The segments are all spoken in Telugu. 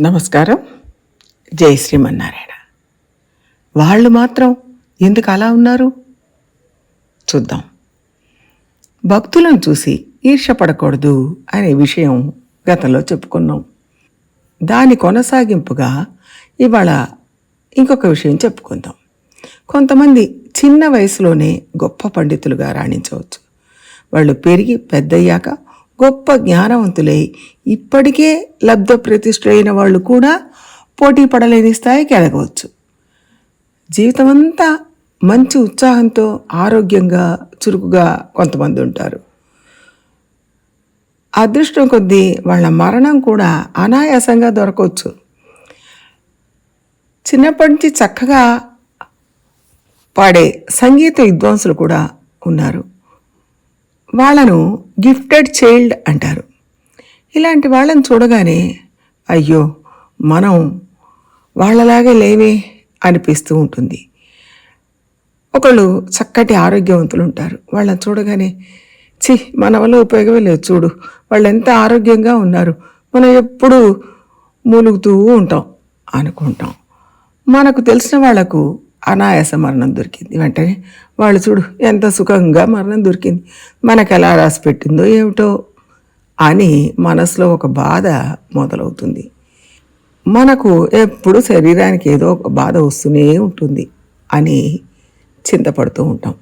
నమస్కారం. జై శ్రీమన్నారాయణ. వాళ్ళు మాత్రం ఎందుకు అలా ఉన్నారు? చూద్దాం. భక్తులను చూసి ఈర్షపడకూడదు అనే విషయం గతంలో చెప్పుకున్నాం. దాని కొనసాగింపుగా ఇవాళ ఇంకొక విషయం చెప్పుకుందాం. కొంతమంది చిన్న వయసులోనే గొప్ప పండితులుగా రాణించవచ్చు. వాళ్ళు పెరిగి పెద్దయ్యాక గొప్ప జ్ఞానవంతులై ఇప్పటికే లబ్ధ ప్రతిష్ఠులైన వాళ్ళు కూడా పోటీ పడలేని స్థాయికి ఎదగవచ్చు. జీవితమంతా మంచి ఉత్సాహంతో ఆరోగ్యంగా చురుకుగా కొంతమంది ఉంటారు. అదృష్టం కొద్దీ వాళ్ళ మరణం కూడా అనాయాసంగా దొరకవచ్చు. చిన్నప్పటి నుంచి చక్కగా పాడే సంగీత విద్వాంసులు కూడా ఉన్నారు. వాళ్ళను గిఫ్టెడ్ చైల్డ్ అంటారు. ఇలాంటి వాళ్ళని చూడగానే అయ్యో మనం వాళ్ళలాగే లేవే అనిపిస్తూ ఉంటుంది. ఒకళ్ళు చక్కటి ఆరోగ్యవంతులు ఉంటారు. వాళ్ళని చూడగానే చి మన వల్ల ఉపయోగమే లేదు చూడు వాళ్ళు ఎంత ఆరోగ్యంగా ఉన్నారు. మనం ఎప్పుడూ మూలుగుతూ ఉంటాం అనుకుంటాం. మనకు తెలిసిన వాళ్ళకు అనాయాస మరణం దొరికింది. వెంటనే వాళ్ళు చూడు ఎంత సుఖంగా మరణం దొరికింది. మనకు ఎలా రాసి పెట్టిందో ఏమిటో అని మనసులో ఒక బాధ మొదలవుతుంది. మనకు ఎప్పుడు శరీరానికి ఏదో ఒక బాధ వస్తూనే ఉంటుంది అని చింతపడుతూ ఉంటాం.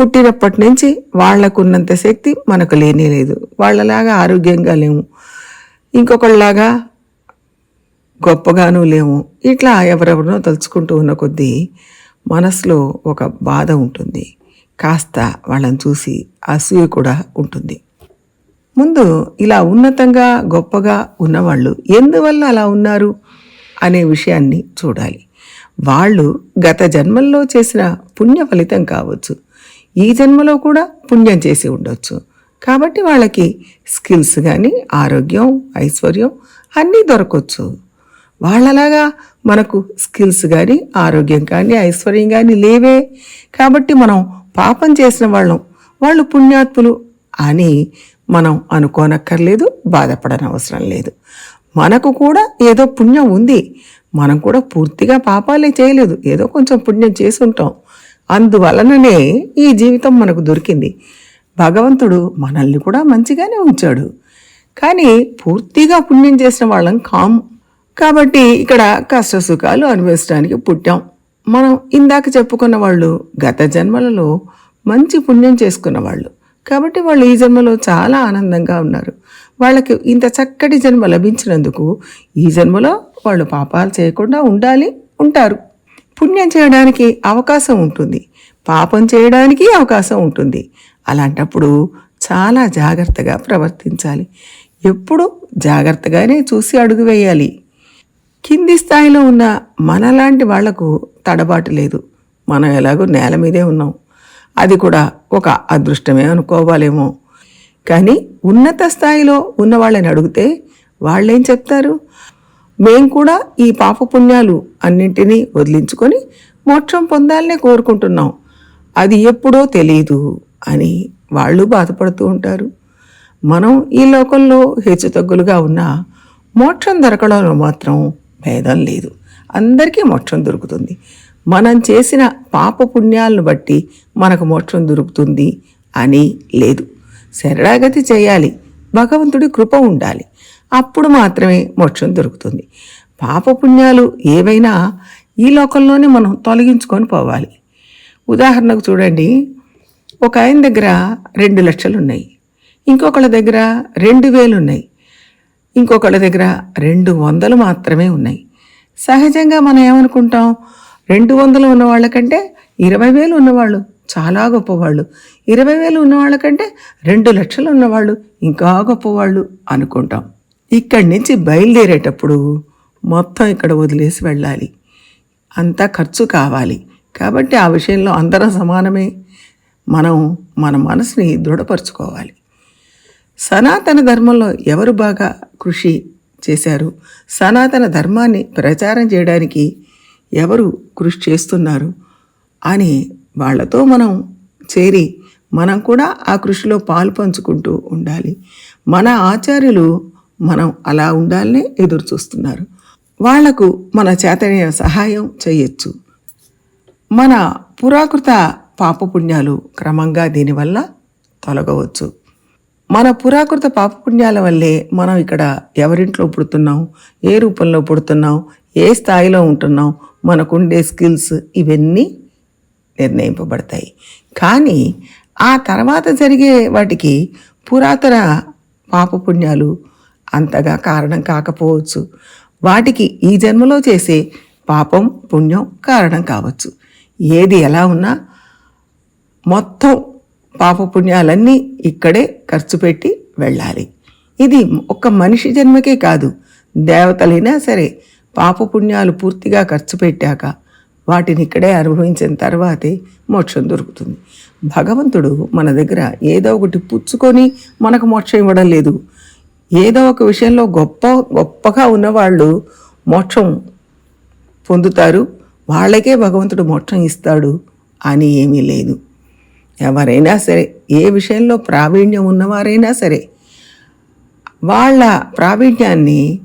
పుట్టినప్పటి నుంచి వాళ్ళకున్నంత శక్తి మనకు లేనే లేదు. వాళ్ళలాగా ఆరోగ్యంగా లేము. ఇంకొకళ్ళలాగా గొప్పగాను లేము. ఇట్లా ఎవరెవరినో తలుచుకుంటూ ఉన్న కొద్దీ మనసులో ఒక బాధ ఉంటుంది. కాస్త వాళ్ళని చూసి అసూయ కూడా ఉంటుంది. ముందు ఇలా ఉన్నతంగా గొప్పగా ఉన్నవాళ్ళు ఎందువల్ల అలా ఉన్నారు అనే విషయాన్ని చూడాలి. వాళ్ళు గత జన్మల్లో చేసిన పుణ్య ఫలితం కావచ్చు. ఈ జన్మలో కూడా పుణ్యం చేసి ఉండొచ్చు. కాబట్టి వాళ్ళకి స్కిల్స్ కానీ ఆరోగ్యం ఐశ్వర్యం అన్నీ దొరకవచ్చు వాళ్ళలాగా మనకు స్కిల్స్ కానీ ఆరోగ్యం కానీ ఐశ్వర్యం కానీ లేవే. కాబట్టి మనం పాపం చేసిన వాళ్ళం. వాళ్ళు పుణ్యాత్ములు అని మనం అనుకోనక్కర్లేదు బాధపడనవసరం లేదు. మనకు కూడా ఏదో పుణ్యం ఉంది. మనం కూడా పూర్తిగా పాపాలే చేయలేదు. ఏదో కొంచెం పుణ్యం చేసి ఉంటాం అందువలననే ఈ జీవితం మనకు దొరికింది. భగవంతుడు మనల్ని కూడా మంచిగానే ఉంచాడు. కానీ పూర్తిగా పుణ్యం చేసిన వాళ్ళం కాము కాబట్టి ఇక్కడ కష్ట సుఖాలు అనుభవించడానికి పుట్టాం. మనం ఇందాక చెప్పుకున్న వాళ్ళు గత జన్మలలో మంచి పుణ్యం చేసుకున్న వాళ్ళు. కాబట్టి వాళ్ళు ఈ జన్మలో చాలా ఆనందంగా ఉన్నారు. వాళ్ళకి ఇంత చక్కటి జన్మ లభించినందుకు ఈ జన్మలో వాళ్ళు పాపాలు చేయకుండా ఉండాలి ఉంటారు. పుణ్యం చేయడానికి అవకాశం ఉంటుంది. పాపం చేయడానికి అవకాశం ఉంటుంది. అలాంటప్పుడు చాలా జాగ్రత్తగా ప్రవర్తించాలి. ఎప్పుడు జాగ్రత్తగానే చూసి అడుగు వేయాలి. కింది స్థాయిలో ఉన్న మనలాంటి వాళ్ళకు తడబాటు లేదు. మనం ఎలాగో నేల మీదే ఉన్నాం. అది కూడా ఒక అదృష్టమే అనుకోవాలేమో. కానీ ఉన్నత స్థాయిలో ఉన్న వాళ్ళని అడిగితే వాళ్ళేం చెప్తారు? మేం కూడా ఈ పాపపుణ్యాలు అన్నింటినీ వదిలించుకొని మోక్షం పొందాలనే కోరుకుంటున్నాం. అది ఎప్పుడో తెలియదు అని వాళ్ళు బాధపడుతూ ఉంటారు. మనం ఈ లోకంలో హెచ్చుతగ్గులుగా ఉన్న మోక్షం దొరకడంలో మాత్రం భేదం లేదు. అందరికీ మోక్షం దొరుకుతుంది. మనం చేసిన పాప పుణ్యాలను బట్టి మనకు మోక్షం దొరుకుతుంది అని లేదు. శరణాగతి చేయాలి. భగవంతుడి కృప ఉండాలి. అప్పుడు మాత్రమే మోక్షం దొరుకుతుంది. పాపపుణ్యాలు ఏవైనా ఈ లోకంలోనే మనం తొలగించుకొని పోవాలి. ఉదాహరణకు చూడండి. ఒక ఆయన దగ్గర రెండు లక్షలు ఉన్నాయి ఇంకొకళ్ళ దగ్గర రెండు వేలు ఉన్నాయి ఇంకొకళ్ళ దగ్గర రెండు వందలు మాత్రమే ఉన్నాయి. సహజంగా మనం ఏమనుకుంటాం? రెండు వందలు ఉన్న వాళ్ళకంటే ఇరవై వేలు ఉన్నవాళ్ళు చాలా గొప్పవాళ్ళు. ఇరవై వేలు ఉన్నవాళ్ళకంటే రెండు లక్షలు ఉన్నవాళ్ళు ఇంకా గొప్పవాళ్ళు అనుకుంటాం. ఇక్కడి నుంచి బయలుదేరేటప్పుడు మొత్తం ఇక్కడ వదిలేసి వెళ్ళాలి. అంతా ఖర్చు కావాలి. కాబట్టి ఆ విషయంలో అందరం సమానమే. మనం మన మనసుని దృఢపరచుకోవాలి. సనాతన ధర్మంలో ఎవరు బాగా కృషి చేశారు. సనాతన ధర్మాన్ని ప్రచారం చేయడానికి ఎవరు కృషి చేస్తున్నారు? అని వాళ్ళతో మనం చేరి మనం కూడా ఆ కృషిలో పాలు పంచుకుంటూ ఉండాలి. మన ఆచార్యులు మనం అలా ఉండాలనే ఎదురు చూస్తున్నారు వాళ్ళకు మన చేతనైన సహాయం చేయొచ్చు. మన పురాకృత పాపపుణ్యాలు క్రమంగా దీనివల్ల తొలగవచ్చు. మన పురాకృత పాపపుణ్యాల వల్లే మనం ఇక్కడ ఎవరింట్లో పుడుతున్నాం? ఏ రూపంలో పుడుతున్నాం? ఏ స్థాయిలో ఉంటున్నాం? మనకుండే స్కిల్స్ ఇవన్నీ నిర్ణయింపబడతాయి. కానీ ఆ తర్వాత జరిగే వాటికి పురాతన పాపపుణ్యాలు అంతగా కారణం కాకపోవచ్చు. వాటికి ఈ జన్మలో చేసే పాపం పుణ్యం కారణం కావచ్చు. ఏది ఎలా ఉన్నా మొత్తం పాపపుణ్యాలన్నీ ఇక్కడే ఖర్చు పెట్టి వెళ్ళాలి. ఇది ఒక్క మనిషి జన్మకే కాదు దేవతలైనా సరే పాపపుణ్యాలు పూర్తిగా ఖర్చు పెట్టాక వాటిని ఇక్కడే అనుభవించిన తర్వాతే మోక్షం దొరుకుతుంది. భగవంతుడు మన దగ్గర ఏదో ఒకటి పుచ్చుకొని మనకు మోక్షం ఇవ్వడం లేదు. ఏదో ఒక విషయంలో గొప్ప గొప్పగా ఉన్నవాళ్ళు మోక్షం పొందుతారు. వాళ్ళకే భగవంతుడు మోక్షం ఇస్తాడు అని ఏమీ లేదు. ఎవరైనా సరే ఏ విషయంలో ప్రావీణ్యం ఉన్నవారైనా సరే వాళ్ళ ప్రావీణ్యాన్ని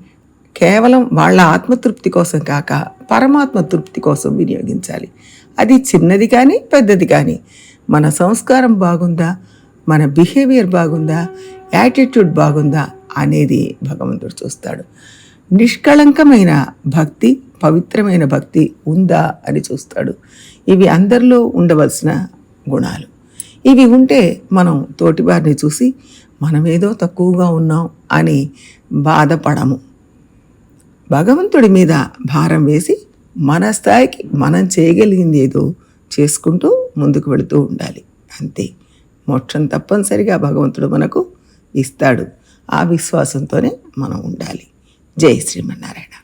కేవలం వాళ్ళ ఆత్మతృప్తి కోసం కాక పరమాత్మ తృప్తి కోసం వినియోగించాలి. అది చిన్నది కానీ పెద్దది కానీ. మన సంస్కారం బాగుందా? మన బిహేవియర్ బాగుందా? యాటిట్యూడ్ బాగుందా? అనేది భగవంతుడు చూస్తాడు. నిష్కళంకమైన భక్తి పవిత్రమైన భక్తి ఉందా అని చూస్తాడు. ఇవి అందరిలో ఉండవలసిన గుణాలు. ఇవి ఉంటే మనం తోటివారిని చూసి మనమేదో తక్కువగా ఉన్నాం అని బాధపడము. భగవంతుడి మీద భారం వేసి మన స్థాయికి మనం చేయగలిగింది ఏదో చేసుకుంటూ ముందుకు వెళుతూ ఉండాలి. అంతే. మోక్షం తప్పనిసరిగా భగవంతుడు మనకు ఇస్తాడు. ఆ విశ్వాసంతోనే మనం ఉండాలి. జై శ్రీమన్నారాయణ.